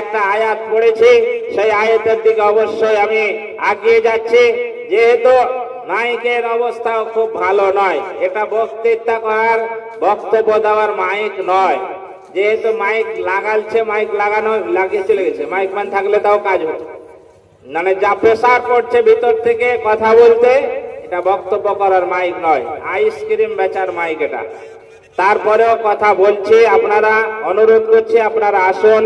একটা আয়াত পড়েছি, সেই আয়াতের দিকে অবশ্যই আমি আগিয়ে যাচ্ছি। যেহেতু মাইকের অবস্থাও খুব ভালো নয়, এটা বক্তৃতা করার, বক্তব্য দেওয়ার মাইক নয়। যেহেতু মাইক লাগালছে, মাইক লাগানো লাগিয়ে চলে গেছে, মাইক ম্যান থাকলে তাও কাজ হতো। মানে যা প্রেসার পড়ছে ভিতর থেকে কথা বলতে, এটা বক্তব্য করার মাইক নয়, আইসক্রিম বেচার মাইক এটা। তারপরেও কথা বলছি, আপনারা অনুরোধ করছে আপনারা আসুন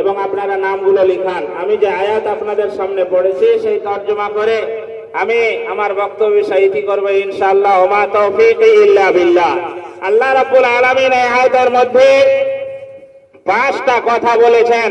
এবং আপনারা নামগুলো লিখান। আমি যে আয়াত আপনাদের সামনে পড়েছি, সেই তর্জমা করে আমি আমার বক্তব্য সাহিতি করব ইনশাল্লাহ ওমা তৌফিক ইল্লা বিল্লাহ। আল্লাহ রাব্বুল আলামিন আয়াতের মধ্যে পাঁচটা কথা বলেছেন।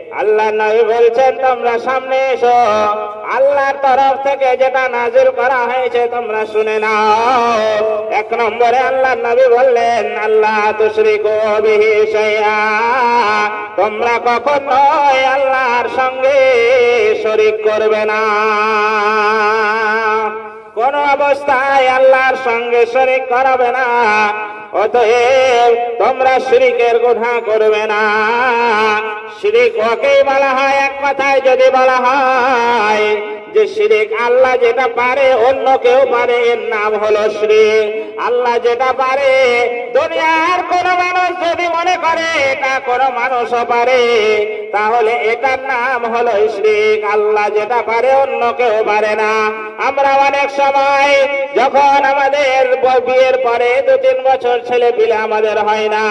আল্লাহ নবী বলছেন, তোমরা সামনে এসো। আল্লাহর তরফ থেকে যেটা নাজিল করা হয়েছে, তোমরা শুনে নাও। এক নম্বরে আল্লাহ নবী বললেন, আল্লাহ তুশরিকু বিহি শাইআ। তোমরা কখনোই আল্লাহর সঙ্গে শরিক করবে না। কোন অবস্থায় আল্লাহর সঙ্গে শরিক করাবে না। অতএব তোমরা শ্রীকের গুণা করবে না। শ্রী ওকেই বলা হয়, এক কথায় যদি বলা হয় যে শিরিক আল্লাহ যেটা পারে, অন্য কেউ পারে। এর নাম হলো শিরিক। আল্লাহ যেটা পারে, দুনিয়ার কোন মানুষ যদি মনে করে এটা কোন মানুষও পারে। তাহলে এটার নাম হলো শিরিক। আল্লাহ যেটা পারে, অন্য কেউ পারে না। আমরা অনেক সময় যখন আমাদের বিয়ের পরে দু তিন বছর ছেলে পিলে আমাদের হয় না,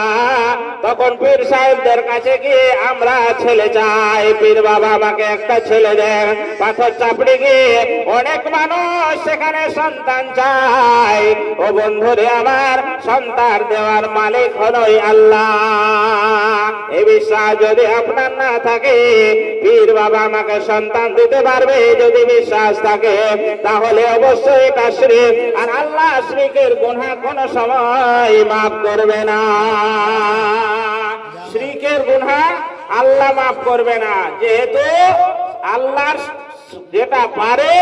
তখন পীর সাহেবদের কাছে গিয়ে আমরা ছেলে চাই। পীর বাবা আমাকে একটা ছেলে দেন, পাথর চাপড়ে গিয়ে অনেক মানুষ সেখানে সন্তান চায়। ও বন্ধুরে আমার, সন্তান দেওয়ার মালিক হলোই আল্লাহ। এ বিশ্বাস যদি আপনার না থাকে, পীর বাবা আমাকে সন্তান দিতে পারবে যদি বিশ্বাস থাকে, তাহলে অবশ্যই শ্রীক আর আল্লাহ শ্রীকের গুণা কোনো সময় মাফ করবে না। শ্রীকের গুণা আল্লাহ মাফ করবে না। যেহেতু আল্লাহর যেটা পারে,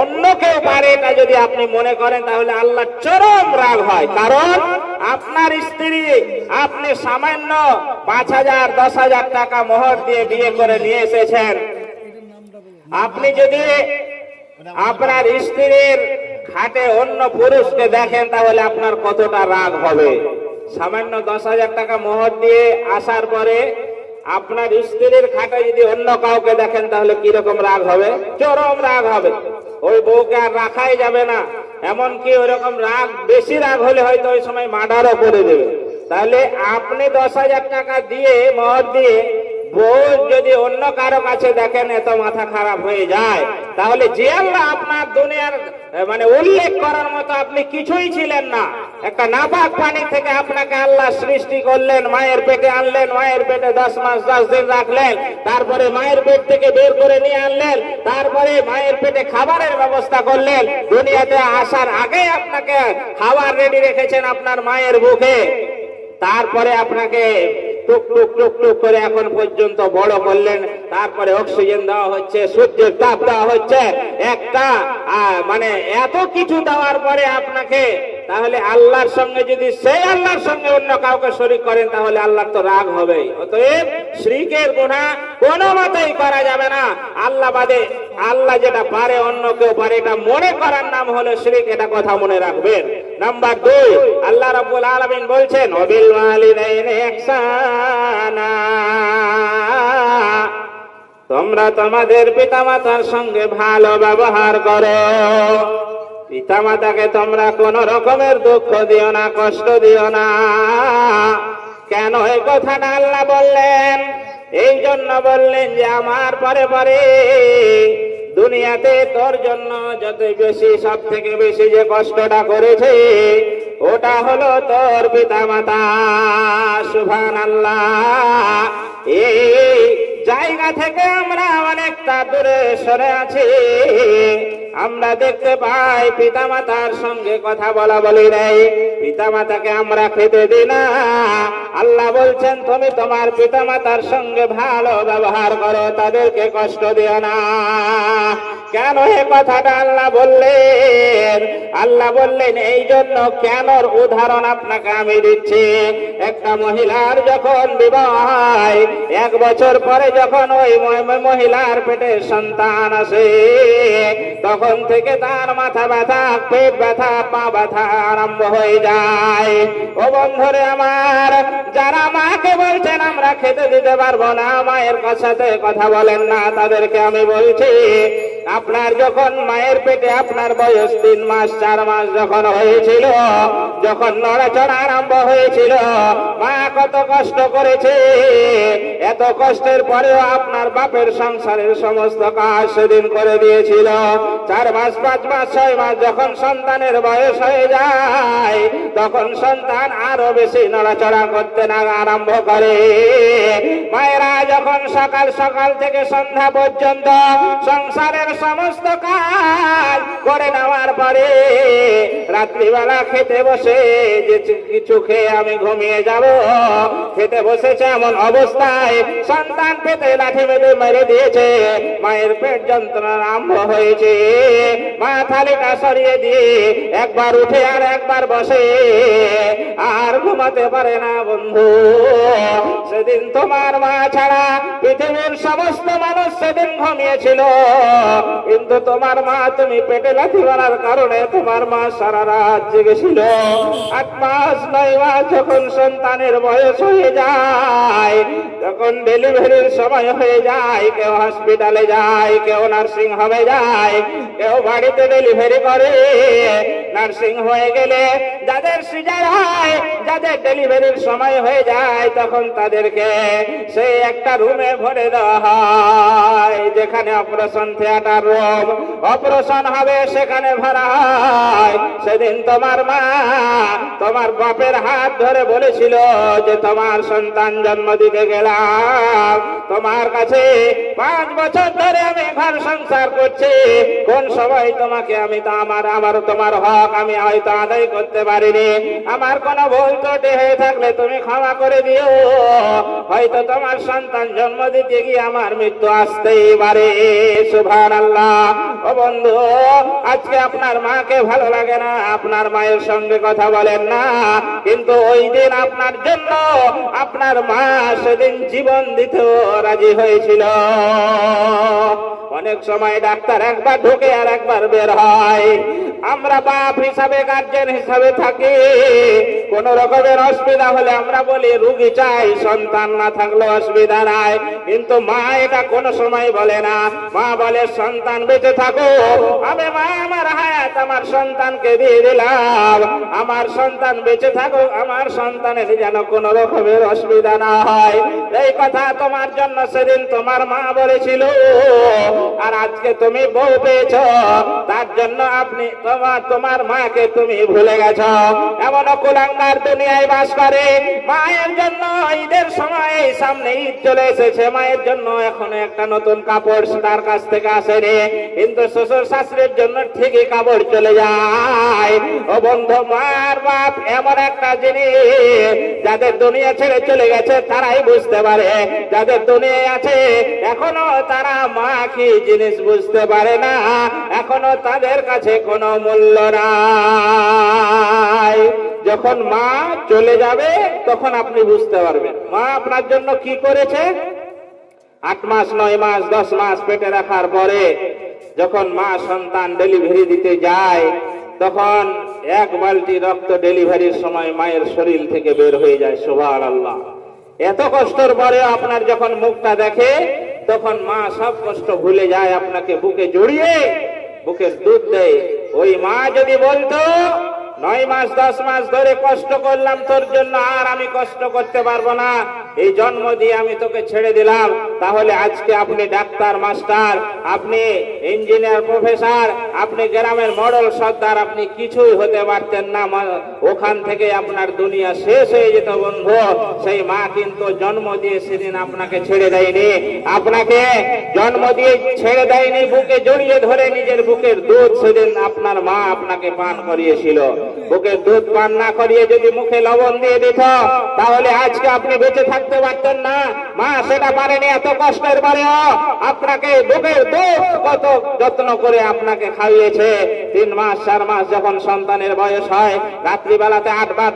অন্য কেউ পারে এটা যদি আপনি মনে করেন, তাহলে আল্লাহ চরম রাগ হয়। কারণ আপনার স্ত্রী আপনি সামান্য পাঁচ হাজার, দশ হাজার টাকা মোহর দিয়ে বিয়ে করে নিয়ে এসেছেন। আপনি যদি আপনার স্ত্রীর খাটে অন্য পুরুষকে দেখেন, তাহলে আপনার কতটা রাগ হবে? সামান্য দশ হাজার টাকা মোহর দিয়ে আসার পরে আপনার স্ত্রীর খাটে যদি অন্য কাউকে দেখেন, তাহলে কীরকম রাগ হবে? চরম রাগ হবে। ওই বউকে আর রাখাই যাবে না। এমনকি ওইরকম রাগ, বেশি রাগ হলে হয়তো ওই সময় মার্ডারও করে দেবে। তাহলে আপনি দশ হাজার টাকা দিয়ে মোহর দিয়ে বউ যদি অন্য কারও কাছে দেখেন, এত মাথা খারাপ হয়ে যায়। তাহলে যে আল্লাহ আপনার দুনিয়ার মানে উল্লেখ করার মতো আপনি কিছুই ছিলেন না। একটা নাপাক পানি থেকে আপনাকে আল্লাহ সৃষ্টি করলেন, মায়ের পেটে আনলেন, মায়ের পেটে দশ মাস, দশ দিন রাখলেন, তারপরে মায়ের পেট থেকে বের করে নিয়ে আনলেন, তারপরে মায়ের পেটে খাবারের ব্যবস্থা করলেন, দুনিয়াতে আসার আগে আপনাকে খাবার রেডি রেখেছেন আপনার মায়ের বুকে। তারপরে আপনাকে টুক টুক টুক টুক করে এখন পর্যন্ত বড় করলেন, তারপরে অক্সিজেন দেওয়া হচ্ছে, সূর্যের তাপ দেওয়া হচ্ছে, একটা মানে এত কিছু দেওয়ার পরে আপনাকে তাহলে আল্লাহর সঙ্গে যদি সেই আল্লাহর সঙ্গে অন্য কাউকে শরিক করেন, তাহলে আল্লাহর তো রাগ হবেই অতএব শ্রীকের গুণা কোনো মতেই করা যাবে না। আল্লাহ বাদে আল্লাহ যেটা পারে, অন্য কেউ পারে, এটা মনে করার নাম হলো শ্রীক, এটা কথা মনে রাখবেন। নাম্বার দুই, আল্লাহ রাব্বুল আলামিন বলছেন ইহসানা। তোমরা তোমাদের পিতামাতার সঙ্গে ভালো ব্যবহার করো। পিতামাতাকে তোমরা কোন রকমের দুঃখ দিও না, কষ্ট দিও না। কেন এই কথাটা আল্লাহ বললেন? এই জন্য বললেন যে, আমার পরে পরে দুনিয়াতে তোর জন্য যত বেশি সব থেকে বেশি যে কষ্টটা করেছে ওটা হলো তোর পিতা মাতা সুভান আল্লাহ এই জায়গা থেকে আমরা অনেকটা দূরে সরে আছি। আমরা দেখতে পাই পিতামাতার সঙ্গে কথা বলা বলি নেই। পিতামাতাকে আমরা খেতে দিই না। আল্লাহ বলছেন, তুমি তোমার পিতা মাতার সঙ্গে ভালো ব্যবহার করো, তাদেরকে কষ্ট দিও না। কেন এ কথাটা আল্লাহ বললেন? আল্লাহ বললেন, এই জন্য কেনর উদাহরণ আপনাকে আমি দিচ্ছি। একটা মহিলার যখন বিবাহ এক বছর পরে যখন ওই মহিলার পেটে সন্তান আসে, তখন থেকে তার মাথা ব্যথা, পেট ব্যথা, পা ব্যথা আরম্ভ হয়ে যায়। ও বন্ধুরে আমার, যারা মাকে বলছেন, আমরা খেতে দিতে পারব না, মায়ের সাথে কথা বলেন না, তাদেরকে আমি বলছি আপনার যখন মায়ের পেটে আপনার বয়স তিন মাস, চার মাস যখন হয়েছিল, যখন নড়াচড়া আরম্ভ হয়েছিল, মা কত কষ্ট করেছে। এত কষ্টের পরেও আপনার বাপের সংসারের সমস্ত কাজ সেদিন করে দিয়েছিল। চার মাস, পাঁচ মাস, ছয় মাস যখন সন্তানের বয়স হয়ে যায়, তখন সন্তান আরও বেশি নড়াচড়া করতে না আরম্ভ করে। মায়েরা যখন সকাল সকাল থেকে সন্ধ্যা পর্যন্ত সংসারের সমস্ত কাজ করে নেওয়ার পরে রাত্রিবেলা খেতে বসে যে কিছু খেয়ে আমি ঘুমিয়ে যাব। খেতে বসেছে এমন অবস্থায় সন্তান পেতে লাঠি মেরে মেরে দিয়েছে। মায়ের পেট যন্ত্রণা আরম্ভ হয়েছে। মা থালিটা সরিয়ে দিয়ে একবার উঠে আর একবার বসে। আর ঘুমাতে পারে না বন্ধু। সেদিন তোমার মা ছাড়া পৃথিবীর সমস্ত মানুষ সেদিন ঘুমিয়েছিল। কিন্তু তোমার মা তুমি পেটে লাথি মারার কারণে তোমার মা সারা রাত জেগেছিল। আট মাস, নয় মাস যখন সন্তানের বয়স হয়ে যায়, যখন ডেলিভারির সময় হয়ে যায়, কেউ হসপিটালে যায়, কেউ নার্সিং হোমে যায়, কেউ বাড়িতে ডেলিভারি করে। নার্সিং হয়ে গেলে যাদের সিজার হয়, যাদের ডেলিভারির সময় হয়ে যায়, তখন তাদেরকে সেই একটা রুমে ভরে দেওয়া হয়, যেখানে অপারেশন থিয়েটার রুম, অপারেশন হবে, সেখানে ভরা হয়। সেদিন তোমার মা তোমার বাপের হাত ধরে বলেছিল যে তোমার সন্তান জন্ম দিতে গেলাম। তোমার কাছে পাঁচ বছর ধরে আমি ঘর সংসার করছি। কোন সময় তোমাকে আমি তো আমার আমার তোমার হক আমি হয়তো আদায় করতে পারিনি। আমার কোনো ভুল ত্রুটি হয়ে থাকলে তুমি ক্ষমা করে দিও। হয়তো তোমার সন্তান জন্ম দিতে গিয়ে আমার মৃত্যু আসতেই পারে। সুভান আল্লাহ ও বন্ধু, আজকে আপনার মাকে ভালো লাগে না, আপনার মায়ের সঙ্গে কথা বলেন না। কিন্তু ওই দিন আপনার জন্য আপনার মা সেদিন জীবন দিতেও রাজি হয়েছিল। অনেক সময় ডাক্তার একবার ঢুকে আর একবার বের হয়। আমরা বাপ হিসাবে, গার্জেন হিসাবে থাকি। কোন রকমের অসুবিধা হলে আমরা বলি, রুগী চাই, সন্তান না থাকলে অসুবিধা নাই। কিন্তু মা এটা কোনো সময় বলে না। মা বলে, সন্তান বেঁচে থাকো। আমি মা, আমার হায়াত, আমার সন্তানকে দিয়ে দিলাম। আমার সন্তান বেঁচে থাকো আমার সন্তানের যেন কোন রকমের অসুবিধা না হয়। এই কথা তোমার জন্য সেদিন তোমার মা বলেছিল। আর আজকে তুমি বউ পেয়েছ, তার জন্য আপনি তোমার তোমার মাকে তুমি ভুলে গেছ। এমন কুলাঙ্গার দুনিয়ায় বাস করে। মায়ের জন্য ঈদের সময় সামনে ঈদ চলে এসেছে। মায়ের জন্য এখন একটা নতুন কাপড় তার কাছ থেকে আসেনি কিন্তু শ্বশুর শাশুড়ির জন্য ঠিকই কাপড় চলে যায়। ও বন্ধু, মার বাপ এমন একটা জিনিস যাদের দুনিয়া ছেড়ে চলে গেছে, তারাই বুঝতে পারে। যাদের দুনিয়ায় আছে, এখনও তারা মা কি জিনিস বুঝতে পারে না, এখনও তাদের কাছে কোনো মূল্য নাই। যখন মা চলে যাবে, তখন আপনি বুঝতে পারবেন। মা আপনার জন্য কি করেছে? আট মাস, নয় মাস, দশ মাস পেটে রাখার পরে যখন মা সন্তান ডেলিভারি দিতে যায়, তখন এক বালতি রক্ত ডেলিভারির সময় মায়ের শরীর থেকে বের হয়ে যায় সোভার আল্লাহ এত কষ্টের পরে আপনার যখন মুখটা দেখে তখন মা সব কষ্ট ভুলে যায় আপনাকে বুকে জড়িয়ে বুকের দুধ দেয়। ওই মা যদি বলতো, নয় মাস, দশ মাস ধরে কষ্ট করলাম, তোর জন্য আর আমি কষ্ট করতে পারব না। এই জন্ম দিয়ে আমি তোকে ছেড়ে দিলাম। তাহলে আজকে আপনি ডাক্তার, মাস্টার, আপনি ইঞ্জিনিয়ার, প্রফেসর, আপনি গ্রামের মডেল, সর্দার, আপনি কিছুই হতে পারতেন না। ওখান থেকে আপনার দুনিয়া শেষ হয়ে যেত বন্ধু। সেই মা কিন্তু জন্ম দিয়ে সেদিন আপনাকে ছেড়ে দেয়নি। আপনাকে জন্ম দিয়ে ছেড়ে দেয়নি, বুকে জড়িয়ে ধরে নিজের বুকের দুধ সেদিন আপনার মা আপনাকে পান করিয়েছিল। বুকের দুধ পান না করিয়ে যদি মুখে লবণ দিয়ে দিত, তাহলে আজকে আপনি বেঁচে থাকতে পারতেন না। মা, সেটা পারেনি, এত কষ্টের পরেও আপনাকে বুকের দুধ কত যত্ন করে আপনাকে খাইয়েছে। তিন মাস, চার মাস যখন সন্তানের বয়স হয়, রাত্রিবেলাতে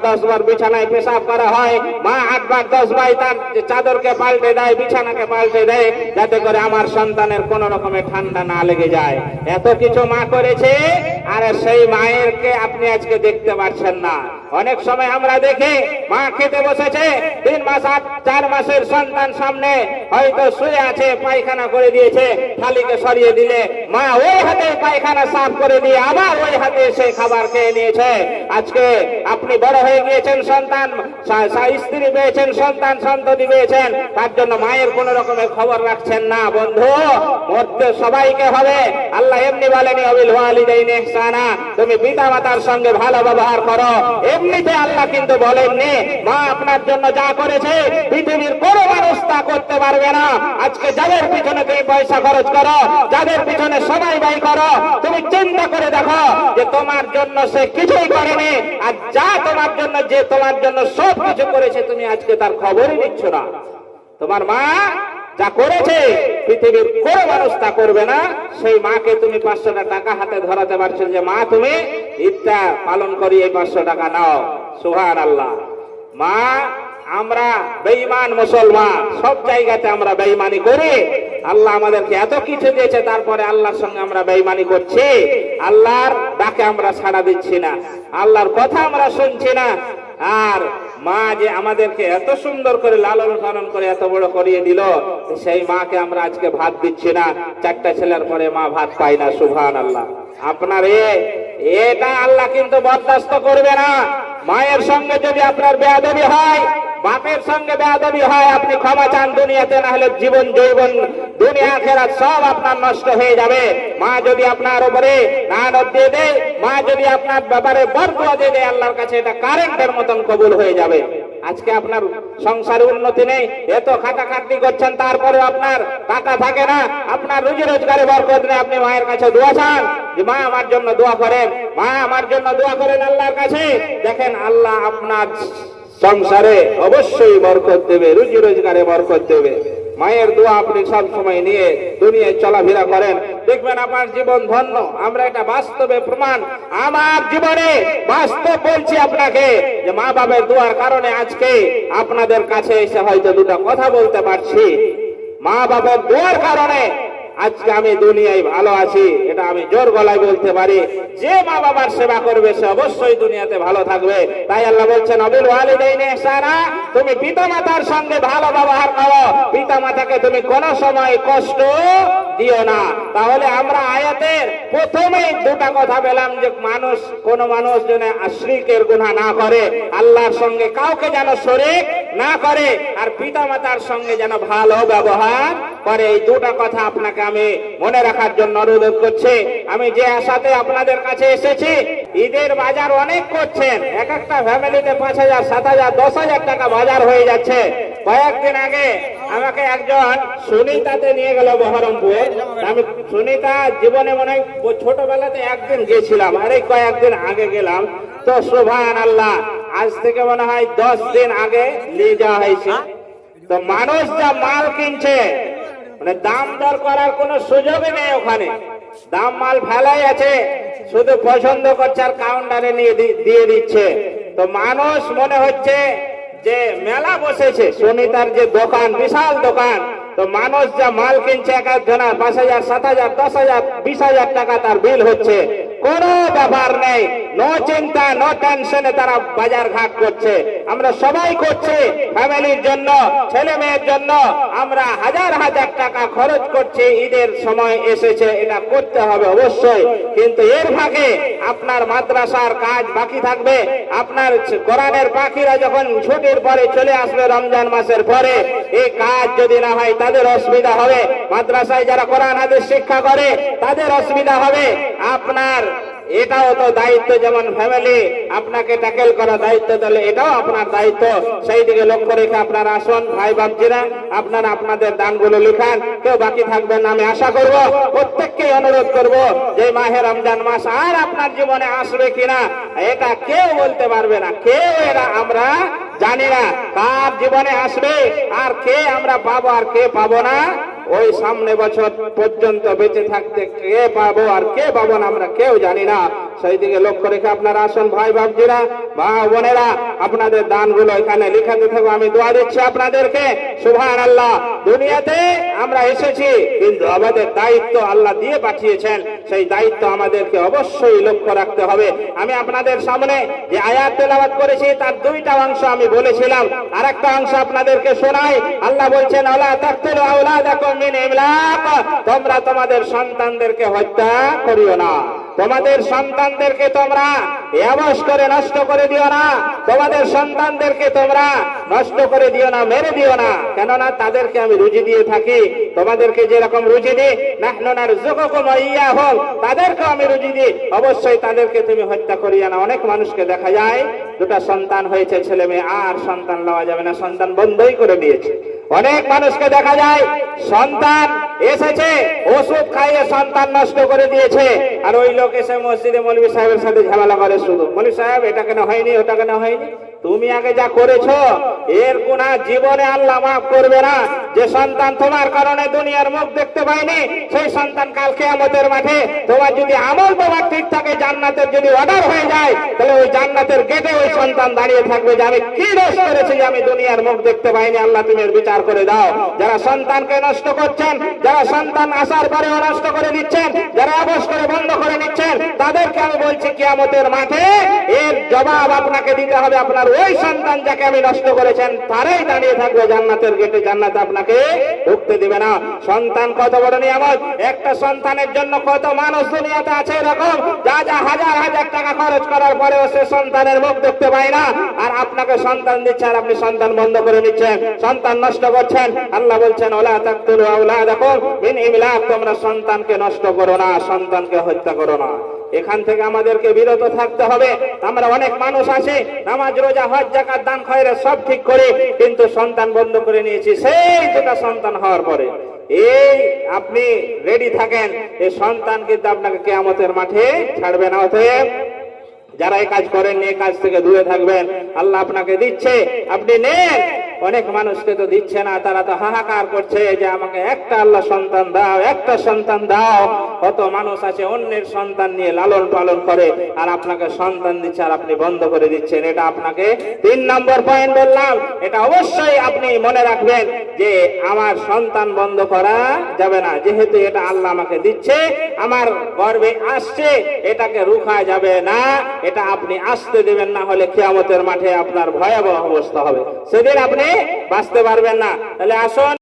দশ বার বিছানায় পেশাব করা হয়। মা আট বার দশ বার তার চাদরকে পাল্টে দেয়, বিছানাকে পাল্টে দেয়, যাতে করে আমার সন্তানের কোন রকমের ঠান্ডা না লেগে যায়। এত কিছু মা করেছে, আর সেই মায়েরকে আপনি আজকে দেখতে পাচ্ছেন না। অনেক সময় আমরা দেখি মা খেতে বসেছে, তিন মাস আট, চার মাসের সন্তান সামনে, হয়তো শুয়ে আছে, পায়খানা করে দিয়েছে, থালিকে সরিয়ে দিলে, মা ওই হাতে পায়খানা সাফ করে দিয়ে আবার ওই হাতে সে খাবার খেয়ে নিয়েছে। আজকে আপনি বড় হয়ে গিয়েছেন সন্তান স্ত্রী পেয়েছেন সন্তান, সন্ততি পেয়েছেন, তার জন্য মায়ের কোন রকমের খবর রাখছেন না, বন্ধু। মরতে সবাইকে হবে। আল্লাহ এমনি বলেনি, অবিল ওয়ালিদাইন ইহসানা। তুমি পিতা মাতার সঙ্গে ভালো ব্যবহার করো। এমনিতে আল্লাহ কিন্তু বলেননি, মা আপনার জন্য যা করেছে, পৃথিবীর কোনো মানুষ তা করতে পারবে না। আজকে যাদের পিছনে তুমি পয়সা খরচ করো, যাদের পিছনে সময় ব্যয় করো, তুমি চিন্তা করে দেখো যে তোমার জন্য সে কিছুই করেনি, আর যা তোমার জন্য, যে তোমার জন্য সব কিছু করেছে, তুমি আজকে তার খবরই নিচ্ছ না। তোমার মা যা করেছে, পৃথিবীর কোন মানুষ তা করবে না। সেই মাকে তুমি পাঁচশোটা টাকা হাতে ধরাতে পারছ যে, মা, তুমি ঈদটা পালন করি, এই পাঁচশো টাকা নাও। সুহান আল্লাহ মা, আমরা বেঈমান মুসলমান। সব জায়গাতে আমরা বেঈমানি করি। আল্লাহ আমাদেরকে এত কিছু দিয়েছে, তারপরে আল্লাহর সঙ্গে আমরা বেঈমানি করছি। আল্লাহর ডাকে আমরা সাড়া দিচ্ছি না। আল্লাহর কথা আমরা শুনছি না। আর মা যে আমাদেরকে এত সুন্দর করে লালন পালন করে এত বড় করিয়ে দিল, সেই মাকে আমরা আজকে ভাত দিচ্ছি না। চারটা ছেলের পরে মা ভাত পাই না সুভান আল্লাহ আপনার এটা আল্লাহ কিন্তু বরদাস্ত করবে না। মায়ের সঙ্গে যদি আপনার বেয়াদবি হয় বাপের সঙ্গে বেয়াদবি হয়, আপনি ক্ষমা চান দুনিয়াতে না হলে জীবন জৈবন দুনিয়া খেরা সব আপনার নষ্ট হয়ে যাবে। মা যদি আপনার উপরে নানব দিয়ে দেয়, মা যদি আপনার ব্যাপারে বরদুয়া দিয়ে দেয়, আল্লাহর কাছে এটা কারেন্টের মতন কবুল হয়ে যাবে। আজকে আপনার সংসারে উন্নতি নেই, এত খাটাখাটনি করছেন তারপরে আপনার টাকা থাকে না, আপনার রুজি রোজগারে বরকত নেই, আপনি মায়ের কাছে দোয়া চান যে, মা আমার জন্য দোয়া করেন, মা আমার জন্য দোয়া করেন আল্লাহর কাছে। দেখেন আল্লাহ আপনার সংসারে অবশ্যই বরকত দেবে, রুজি রোজগারে বরকত দেবে। মায়ের দোয়া আপনি সব সময় নিয়ে দুনিয়ায় চলাফেরা করেন। দেখবেন আপনার জীবন ধন্য, আমরা এটা বাস্তবে প্রমাণ। আমার জীবনে বাস্তব বলছি আপনাকে যে মা বাবার দোয়ার কারণে আজকে আপনাদের কাছে এসে হয়তো দুটো কথা বলতে পারছি। মা বাবার দোয়ার কারণে আজকে আমি দুনিয়ায় ভালো আছি, এটা আমি জোর গলায় বলতে পারি। যে মা বাবার সেবা করবে, সে অবশ্যই দুনিয়াতে ভালো থাকবে। তাই আল্লাহ বলছেন, অবিল ওয়ালিদাইনে ইহসানা তুমি পিতা মাতার সঙ্গে ভালো ব্যবহার করো। পিতা মাতাকে তুমি কোন সময় কষ্ট দিও না। তাহলে আমরা আয়াতের প্রথমেই দুটা কথা পেলাম যে মানুষ, কোন মানুষ যেন আশ্রিকের গুণা না করে, আল্লাহর সঙ্গে কাউকে যেন শরিক না করে, আর পিতা মাতার সঙ্গে যেন ভালো ব্যবহার করে, এই দুটা কথা আপনাকে আমি মনে রাখার জন্য অনুরোধ করছি। আমি যে আশাতে আপনাদের কাছে এসেছি, ঈদের বাজার অনেক করছেন। এক একটা ফ্যামিলিতে পাঁচ হাজার, সাত হাজার, দশ হাজার টাকা বাজার হয়ে যাচ্ছে। কয়েকদিন আগে আমাকে একজন সুনিতাতে নিয়ে গেল বহরমপুর। আমি সুনিতা, জীবনে মনে ছোটবেলাতে একদিন গেছিলাম, আরে কয়েকদিন আগে গেলাম। তো শোভান আল্লাহ আজ থেকে মনে হয় দশ দিন আগে নিয়ে যাওয়া হয়েছে তো মানুষ যা মাল কিনছে মানে দাম দর করার কোনো সুযোগই নেই ওখানে। দাম মাল ফেলাই আছে শুধু পছন্দ করছে আর কাউন্টারে নিয়ে দিয়ে দিচ্ছে। তো মানুষ মনে হচ্ছে যে মেলা বসেছে সুনিতার যে দোকান বিশাল দোকান। তো মানুষ যা মাল কিনছে এক একজনা পাঁচ হাজার সাত হাজার দশ হাজার বিশ হাজার টাকা তার বিল হচ্ছে। কোনো ব্যাপার নেই। নো চিন্তা, নো টেনশনে তারা বাজার ঘাট করছে। আমরা সবাই করছি ফ্যামিলির জন্য, ছেলে মেয়ের জন্য। আমরা হাজার হাজার টাকা খরচ করছি, ঈদের সময় এসেছে, এটা করতে হবে অবশ্যই। কিন্তু এর ভাগে আপনার মাদ্রাসার কাজ বাকি থাকবে। আপনার কোরআনের পাখিরা যখন ছুটির পরে চলে আসবে রমজান মাসের পরে, এই কাজ যদি না হয় তাদের অসুবিধা হবে। মাদ্রাসায় যারা কোরআন, হাদিস শিক্ষা করে, তাদের অসুবিধা হবে। আপনার এটাও তো দায়িত্ব যেমন ফ্যামিলি আপনাকে ট্যাকেল করা দায়িত্ব তাহলে এটাও আপনার দায়িত্ব। সেই দিকে লক্ষ্য রেখে আপনারা আসুন, ভাই বাবজিরা আপনারা আপনাদের দানগুলো লিখান, কেউ বাকি থাকবেন আমি আশা করব প্রত্যেককে অনুরোধ করব যে মাহে রমজান মাস আর আপনার জীবনে আসবে কিনা, এটা কেউ বলতে পারবে না, কেউ এরা আমরা জানি না, কার জীবনে আসবে, আর কে আমরা পাবো, আর কে পাবো না। ওই সামনে বছর পর্যন্ত বেঁচে থাকতে কে পাবো আর কে পাবো না আমরা কেউ জানি না। সেই লক্ষ্য রেখে আপনারা আসুন, ভাই বোনেরা, আপনাদের দানগুলো এখানে লিখাতে থাকব আমি দোয়া দিচ্ছি আপনাদেরকে। সুভান আল্লাহ দুনিয়াতে আমরা এসেছি, কিন্তু আমাদের দায়িত্ব আল্লাহ দিয়ে পাঠিয়েছেন। সেই দায়িত্ব আমাদেরকে অবশ্যই লক্ষ্য রাখতে হবে। আমি আপনাদের সামনে যে আয়াত তেলাওয়াত করেছি, তার দুইটা অংশ আমি বলেছিলাম। আর একটা অংশ আপনাদেরকে শোনাই। আল্লাহ বলছেন তোমরা তোমাদের সন্তানদেরকে হত্যা করিও না। তোমাদের সন্তানদেরকে তোমরা এবস করে নষ্ট করে দিও না। তোমাদের সন্তানদেরকে তোমরা নষ্ট করে দিও না, মেরে দিও না। কেননা তাদেরকে আমি রুজি দিয়ে থাকি। তোমাদেরকে যেরকম রুজি দিই নাহনার যুগকুম হোক তাদেরকেও আমি রুজি দিই। অবশ্যই তাদেরকে তুমি হত্যা করিয়া না। অনেক মানুষকে দেখা যায়, দুটা সন্তান হয়েছে, ছেলে মেয়ে, আর সন্তান লওয়া যাবে না। সন্তান বন্ধই করে দিয়েছে। অনেক মানুষকে দেখা যায়, সন্তান এসেছে, ওষুধ খাইয়ে সন্তান নষ্ট করে দিয়েছে। আর ওই লোক এসে মসজিদে মলবি সাহেবের সাথে ঝামেলা করে শুধু। মলবি সাহেব, এটা কেন হয়নি, ওটা কেন হয়নি? তুমি আগে যা করেছ, এর গুণা জীবনে আল্লাহ মাফ করবে না। যে সন্তান তোমার কারণে দুনিয়ার মুখ দেখতে পায়নি, সেই সন্তান কাল কেয়ামতের মাঠে তোমার যদি আমল তোমার ঠিক থাকে, জান্নাতের যদি অর্ডার হয়ে যায়, তাহলে ওই জান্নাতের গেটে ওই সন্তান দাঁড়িয়ে থাকবে যে আমি কি দোষ করেছি আমি দুনিয়ার মুখ দেখতে পাইনি, আল্লাহ তুমি বিচার করে দাও। যারা সন্তানকে নষ্ট করছেন, যারা সন্তান আসার পরেও নষ্ট করে দিচ্ছেন, যারা অবশ করে বন্ধ করে নিচ্ছেন, তাদেরকে আমি বলছি কিয়ামতের মাঠে এর জবাব আপনাকে দিতে হবে আপনার ওই সন্তান যাকে আমি নষ্ট করেছেন, তারাই দাঁড়িয়ে থাকবে জান্নাতের গেটে। জান্নাত আপনাকে ঢুকতে দিবে না। সন্তান কত বড় নিয়ামত? একটা সন্তানের জন্য কত মানুষ দুনিয়াতে আছে এরকম? যা যা হাজার হাজার টাকা খরচ করার পরেও সে সন্তানের মুখ দেখতে পায় না। আর আপনাকে সন্তান দিচ্ছে আর আপনি সন্তান বন্ধ করে নিচ্ছেন। সন্তান নষ্ট করছেন। আল্লাহ বলছেন, ওলা তাকতুলু আওলাদাকুম মিন ইমলাক। তোমরা সন্তানকে নষ্ট করো না, সন্তানকে হত্যা করো না। এখান থেকে আমাদেরকে বিরত থাকতে হবে। আমরা অনেক মানুষ আছে, নামাজ, রোজা, হজ, জাকাত, দান খয়রে সব ঠিক করে, কিন্তু সন্তান বন্ধ করে নিয়েছি। সেই যেটা সন্তান হওয়ার পরে, এই আপনি রেডি থাকেন, এই সন্তান কিন্তু আপনাকে কেয়ামতের মাঠে ছাড়বে না। অতএব যারা এই কাজ করেন এই কাজ থেকে দূরে থাকবেন। আল্লাহ আপনাকে দিচ্ছে, আপনি নেন। অনেক মানুষকে তো দিচ্ছে না, তারা তো হাহাকার করছে যে আমাকে একটা আল্লাহ সন্তান দাও, একটা সন্তান দাও। কত মানুষ আছে অন্যের সন্তান নিয়ে লালন পালন করে, আর আপনাকে সন্তান দিচ্ছে আর আপনি বন্ধ করে দিচ্ছেন। এটা আপনাকে তিন নম্বর পয়েন্ট বললাম। এটা অবশ্যই আপনি মনে রাখবেন যে আমার সন্তান বন্ধ করা যাবে না। যেহেতু এটা আল্লাহ আমাকে দিচ্ছে, আমার গর্বে আসছে, এটাকে রুখা যাবে না। এটা আপনি আসতে দেবেন, না হলে কেয়ামতের মাঠে আপনার ভয়াবহ অবস্থা হবে। সেদিন আপনি বাঁচতে পারবেন না। তাহলে আসুন